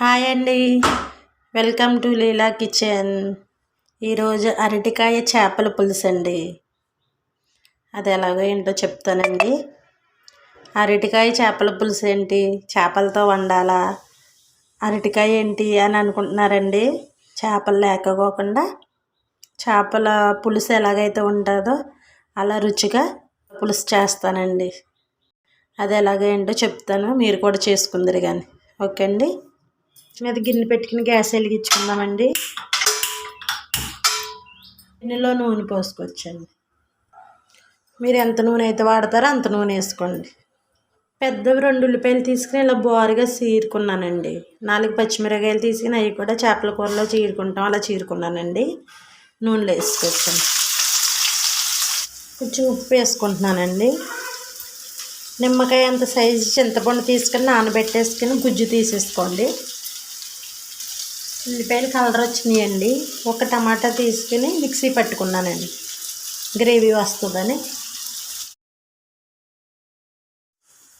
Hi అండి. Welcome to Leela kitchen. ఈరోజు అరటికాయ చేపల పులుసు అండి. అది ఎలాగో ఏంటో చెప్తానండి. అరటికాయ చేపల పులుసు ఏంటి? చేపలతో వండాలా? అరటికాయ ఏంటి అని అనుకుంటున్నారండి. చేపలు లేకపోకుండా చేపల పులుసు ఎలాగైతే ఉంటుందో అలా రుచిగా పులుసు చేస్తానండి. అది ఎలాగో ఏంటో చెప్తాను. మీరు కూడా చేసుకుందరు కానీ ఓకే అండి. మీద గిన్నె పెట్టుకుని గ్యాస్ వెలిగించుకుందామండి. గిన్నెలో నూనె పోసుకోవచ్చండి మీరు ఎంత నూనె అయితే వాడతారో అంత నూనె వేసుకోండి. పెద్దవి రెండు ఉల్లిపాయలు తీసుకుని ఇలా బోరుగా చీరుకున్నానండి. నాలుగు పచ్చిమిరకాయలు తీసుకుని అవి కూడా చేపల కూరలో చీరుకుంటాం అలా చీరుకున్నానండి. నూనెలో వేసుకొచ్చాను. కొంచెం ఉప్పు వేసుకుంటున్నానండి. నిమ్మకాయ అంత సైజు చింతపండు తీసుకుని నానబెట్టేసుకుని గుజ్జు తీసేసుకోండి. ఉల్లిపాయలు కలర్ వచ్చినాయండి. ఒక టమాటా తీసుకుని మిక్సీ పట్టుకున్నానండి. గ్రేవీ వస్తుందని.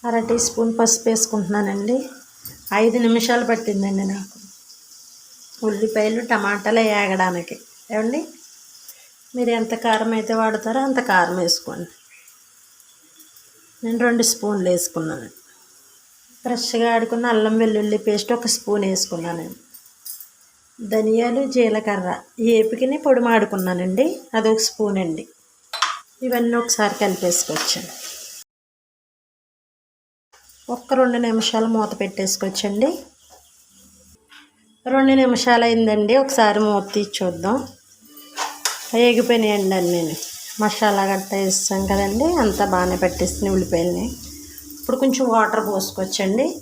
అర టీ స్పూన్ పసుపు వేసుకుంటున్నానండి. ఐదు నిమిషాలు పట్టిందండి నాకు. ఉల్లిపాయలు టమాటాలు వేగడానికి ఏమండి? మీరు ఎంత కారం అయితే వాడతారో అంత కారం వేసుకోండి. నేను రెండు స్పూన్లు వేసుకున్నాను. ఫ్రెష్గా ఆడుకున్న అల్లం వెల్లుల్లి పేస్ట్ ఒక స్పూన్ వేసుకున్నానండి ధనియాలు జీలకర్ర. ఏపికని పొడి మాడుకున్నానండి అదొక స్పూన్ అండి ఇవన్నీ ఒకసారి కలిపేసుకొచ్చండి ఒక్క రెండు నిమిషాలు మూత పెట్టేసుకోవచ్చండి. రెండు నిమిషాలు అయిందండి. ఒకసారి మూత తీసి చూద్దాం. వేగిపోయినాయండి అన్నీ. మసాలా గట్ట వేస్తాం కదండి. అంతా బాగానే పెట్టేస్తున్నాయి ఉల్లిపాయలని ఇప్పుడు కొంచెం వాటర్ పోసుకోవచ్చండి.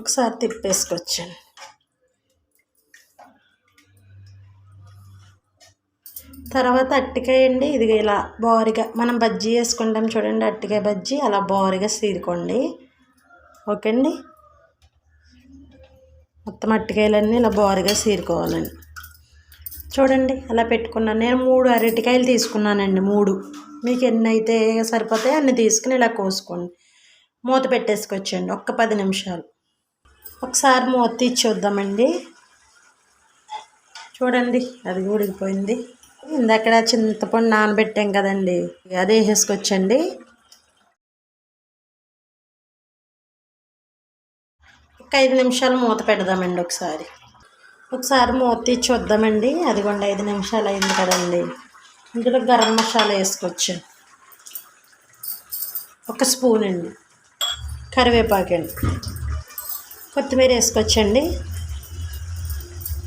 ఒకసారి తిప్పేసుకొచ్చాను. తర్వాత అట్టికాయ అండి ఇది ఇలా బోరిగా మనం బజ్జీ వేసుకుంటాం చూడండి అట్టికాయ బజ్జీ అలా బోరిగా సీరుకోండి ఓకే అండి మొత్తం అట్టికాయలన్నీ ఇలా బోరిగా సీరుకోవాలండి చూడండి అలా పెట్టుకున్నాను. నేను మూడు అరటికాయలు తీసుకున్నానండి మూడు. మీకు ఎన్ని అయితే సరిపోతాయో అన్ని తీసుకుని ఇలా కోసుకోండి. మూత పెట్టేసుకొచ్చండి ఒక్క పది నిమిషాలు. ఒకసారి మూత తీసి చూద్దామండి. చూడండి అది ఉడికిపోయింది ఇందక్కడ చింతపండు నానబెట్టాం కదండి అదే వేసుకొచ్చండి. ఒక ఐదు నిమిషాలు మూత పెడదామండి ఒకసారి. ఒకసారి మూత తీసి చూద్దామండి. అదిగోండి ఐదు నిమిషాలు అయింది కదండి. ఇందులో గరం మసాలా వేసుకోవచ్చు. ఒక స్పూన్ అండి. కరివేపాకండి. కొత్తిమీర వేసుకొచ్చండి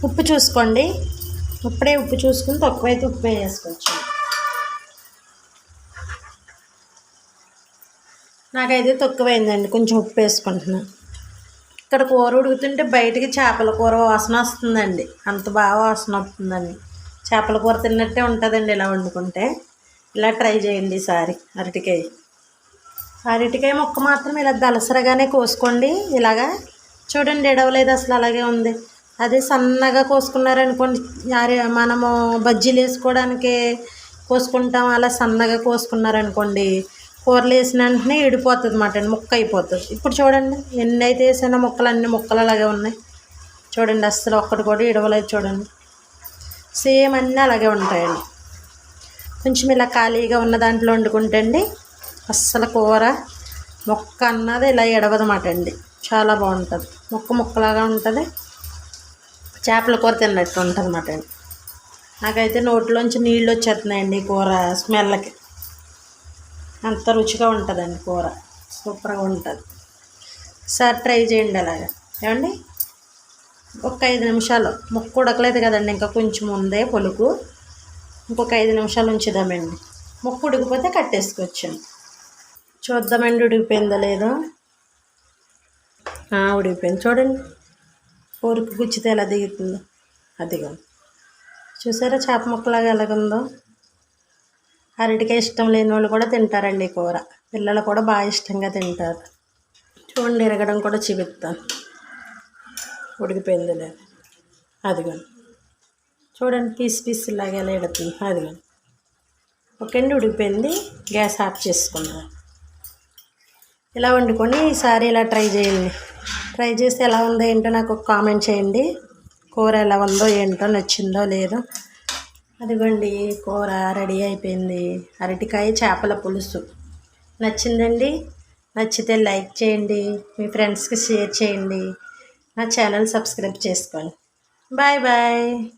ఉప్పు చూసుకోండి. ఇప్పుడే ఉప్పు చూసుకుని తక్కువైతే ఉప్పు వేసుకోవచ్చు. నాకైతే తక్కువైందండి. కొంచెం ఉప్పు వేసుకుంటున్నాను ఇక్కడ కూర ఉడుకుతుంటే బయటికి చేపల కూర వాసన వస్తుందండి. అంత బాగా వాసన వస్తుందండి. చేపల కూర తిన్నట్టే ఉంటుందండి ఇలా వండుకుంటే. ఇలా ట్రై చేయండి ఈసారి అరటికాయ. అరటికాయ ముక్క మాత్రం ఇలా దలసరగానే కోసుకోండి. ఇలాగా చూడండి ఎడవలేదు అసలు అలాగే ఉంది. అదే సన్నగా కోసుకున్నారనుకోండి మనము బజ్జీలు వేసుకోవడానికి కోసుకుంటాం అలా సన్నగా కోసుకున్నారనుకోండి కూరలు వేసిన వెంటనే ఇడిపోతుంది అన్నమాట ముక్క అయిపోతుంది. ఇప్పుడు చూడండి ఎన్ని అయితే వేసినా ముక్కలు అన్ని ముక్కలు అలాగే ఉన్నాయి. చూడండి అస్సలు ఒక్కటి కూడా ఇడవలేదు చూడండి. సేమ్ అన్నీ అలాగే ఉంటాయండి. కొంచెం ఇలా ఖాళీగా ఉన్న దాంట్లో వండుకుంటే అండి అస్సలు కూర మొక్క అన్నది ఇలా ఎడవదన్నమాట అండి. చాలా బాగుంటుంది. ముక్క ముక్కలాగా ఉంటుంది. చేపల కూర తిన్నట్టు ఉంటుంది అన్నమాట అండి నాకైతే నోట్లోంచి నీళ్ళు వచ్చేస్తున్నాయండి కూర స్మెల్కి అంత రుచిగా ఉంటుందండి కూర. సూపర్గా ఉంటుంది. సార్ ట్రై చేయండి అలాగా. ఏమండి? ఒక ఐదు నిమిషాలు. ముక్క ఉడకలేదు కదండి ఇంకా కొంచెం ఉందే పొలుకు ఇంకొక ఐదు నిమిషాలు ఉంచుదామండి. ముక్క ఉడికిపోతే కట్టేసుకొచ్చాను. చూద్దామండి ఉడికిపోయిందో లేదో. ఉడికిపోయింది చూడండి. ఊరికి గుచ్చితే ఎలా దిగుతుందో. అదిగో. చూసారా చేప ముక్కలాగా ఎలాగుందో? అరటికాయ ఇష్టం లేని వాళ్ళు కూడా తింటారండి కూర. పిల్లలు కూడా బాగా ఇష్టంగా తింటారు. చూడండి ఎరగడం కూడా చూపిస్తాను ఉడికిపోయింది లేదు చూడండి పీస్ పీస్ ఇలాగే ఎలా ఎడుతుంది. అదిగోండి ఓకే అండి ఉడికిపోయింది. గ్యాస్ ఆఫ్ చేసుకున్నాను ఇలా వండుకొని ఈసారి ఇలా ట్రై చేయండి. ట్రై చేసి ఎలా ఉందో ఏంటో నాకు ఒక కామెంట్ చేయండి. కూర ఎలా ఉందో ఏంటో నచ్చిందో లేదో. అదిగోండి కూర రెడీ అయిపోయింది. అరటికాయ చేపల పులుసు. నచ్చిందండి? నచ్చితే లైక్ చేయండి. మీ ఫ్రెండ్స్కి షేర్ చేయండి. నా ఛానల్ సబ్స్క్రైబ్ చేసుకోండి. Bye bye.